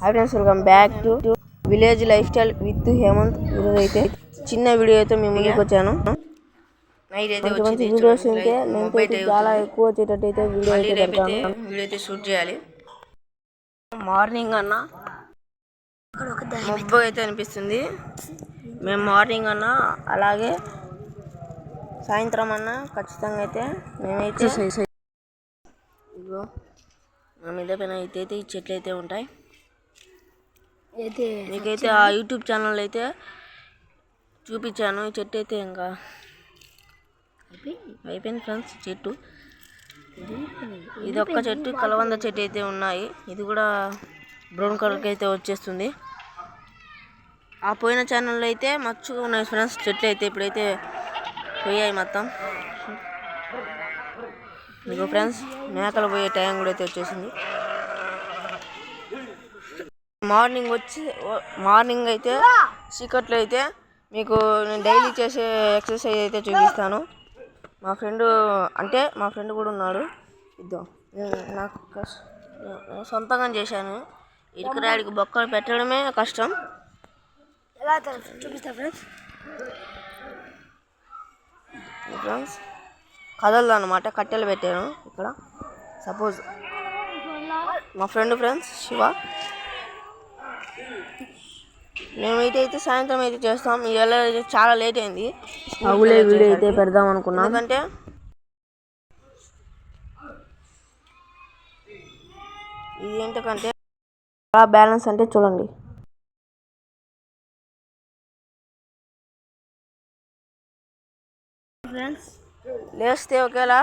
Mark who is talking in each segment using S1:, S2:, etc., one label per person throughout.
S1: Hi friends welcome back to village lifestyle with Hemanth ఈరోజు అయితే చిన్న వీడియో అయితే మేము ముందుకు వచ్చాను. మంచి మంచి వీడియోస్. ఉంటే నేను చాలా ఎక్కువ వచ్చేటట్టు అయితే వీడియో అయితే పెడతాను.
S2: వీడియో అయితే షూట్ చేయాలి.
S1: మార్నింగ్ అన్న.
S2: మబ్బు అయితే అనిపిస్తుంది.
S1: మేము మార్నింగ్ అన్న అలాగే సాయంత్రం అన్న ఖచ్చితంగా అయితే మేమైతే మా మీద పైన అయితే ఈ చెట్లు అయితే ఉంటాయి.
S3: అయితే
S1: మీకైతే ఆ యూట్యూబ్ ఛానల్ అయితే చూపించాను. ఈ చెట్టు అయితే ఇంకా అయిపోయింది. ఫ్రెండ్స్ చెట్టు. ఇది ఒక్క చెట్టు కలవంద చెట్టు అయితే ఉన్నాయి. ఇది కూడా బ్రౌన్ కలర్కి అయితే వచ్చేస్తుంది. ఆ పోయిన ఛానల్లో అయితే మచ్చుగా ఉన్నాయి ఫ్రెండ్స్. చెట్లు అయితే ఇప్పుడైతే పోయాయి మొత్తం. ఇదిగో ఫ్రెండ్స్ మేకలు పోయే టైం కూడా అయితే వచ్చేసింది. మార్నింగ్ వచ్చి మార్నింగ్ అయితే చీకట్లో అయితే మీకు నేను డైలీ చేసే ఎక్సర్సైజ్ అయితే చూపిస్తాను. మా ఫ్రెండ్ అంటే మా ఫ్రెండ్ కూడా ఉన్నాడు. ఇద్దాం నాకు సొంతంగా చేశాను. ఇటుకరాడికి బొక్కలు పెట్టడమే కష్టం.
S3: ఎలా చూపిస్తా ఫ్రెండ్స్?
S1: ఫ్రెండ్స్ కదలదు అనమాట కట్టెలు పెట్టాను ఇక్కడ. సపోజ్. మా ఫ్రెండ్ ఫ్రెండ్స్ శివ. మేమైతే అయితే సాయంత్రం అయితే చేస్తాం. ఇవాళ అయితే చాలా లేట్ అయింది. అవులే వీడియో అయితే పెడదాం అనుకున్నాం. ఎందుకంటే ఇది ఏంటంటే చాలా బ్యాలెన్స్ అంటే చూడండి.
S3: ఫ్రెండ్స్
S1: లేస్తే ఒకేలా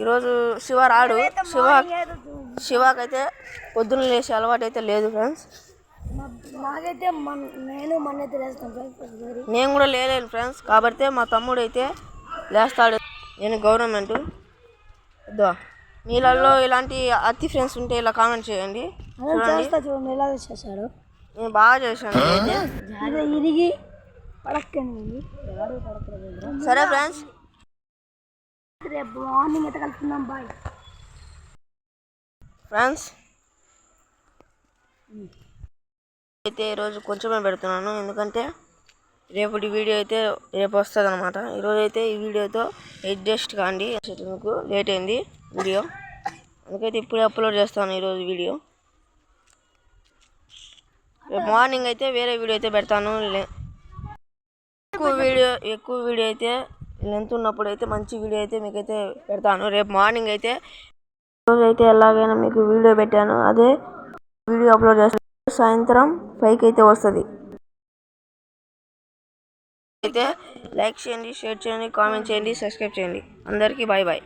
S1: ఈరోజు శివ రాడు. శివ శివకైతే పొద్దున్న లేచే అలవాటు అయితే లేదు ఫ్రెండ్స్
S3: నాకైతే మన నేను ఫ్రెండ్స్ వెరీ
S1: నేను కూడా లేలేను ఫ్రెండ్స్ కాబట్టి మా తమ్ముడు అయితే లేస్తాడు. నేను గవర్నమెంట్ ఇద్దో మీలలో ఇలాంటి అతి ఫ్రెండ్స్ ఉంటే ఇలా కామెంట్ చేయండి. చూడండి.
S3: ఎలా చేశాడు
S1: నేను బాగా చేశాను.
S3: ఇరిగి పడక్కలేదు
S1: సరే ఫ్రెండ్స్
S3: రేపు మార్నింగ్ అయితే కలుపుకుందాం బాయ్
S1: ఫ్రెండ్స్ అయితే ఈరోజు కొంచెమే పెడుతున్నాను. ఎందుకంటే రేపటి వీడియో అయితే రేపు వస్తుంది అనమాట ఈరోజు అయితే ఈ వీడియోతో అడ్జస్ట్ కాండి. మీకు లేట్ అయింది వీడియో. అందుకైతే ఇప్పుడే అప్లోడ్ చేస్తాను ఈరోజు వీడియో. రేపు మార్నింగ్ అయితే వేరే వీడియో అయితే పెడతాను. ఎక్కువ వీడియో ఎక్కువ వీడియో అయితే లెంత్ ఉన్నప్పుడు అయితే మంచి వీడియో అయితే మీకైతే పెడతాను. రేపు మార్నింగ్ అయితే రోజు అయితే ఎలాగైనా మీకు వీడియో పెట్టాను. అదే వీడియో అప్లోడ్ చేస్తాను. సాయంత్రం ఫైవ్కి అయితే వస్తుంది. అయితే లైక్ చేయండి షేర్ చేయండి కామెంట్ చేయండి సబ్స్క్రైబ్ చేయండి. అందరికీ బాయ్ బాయ్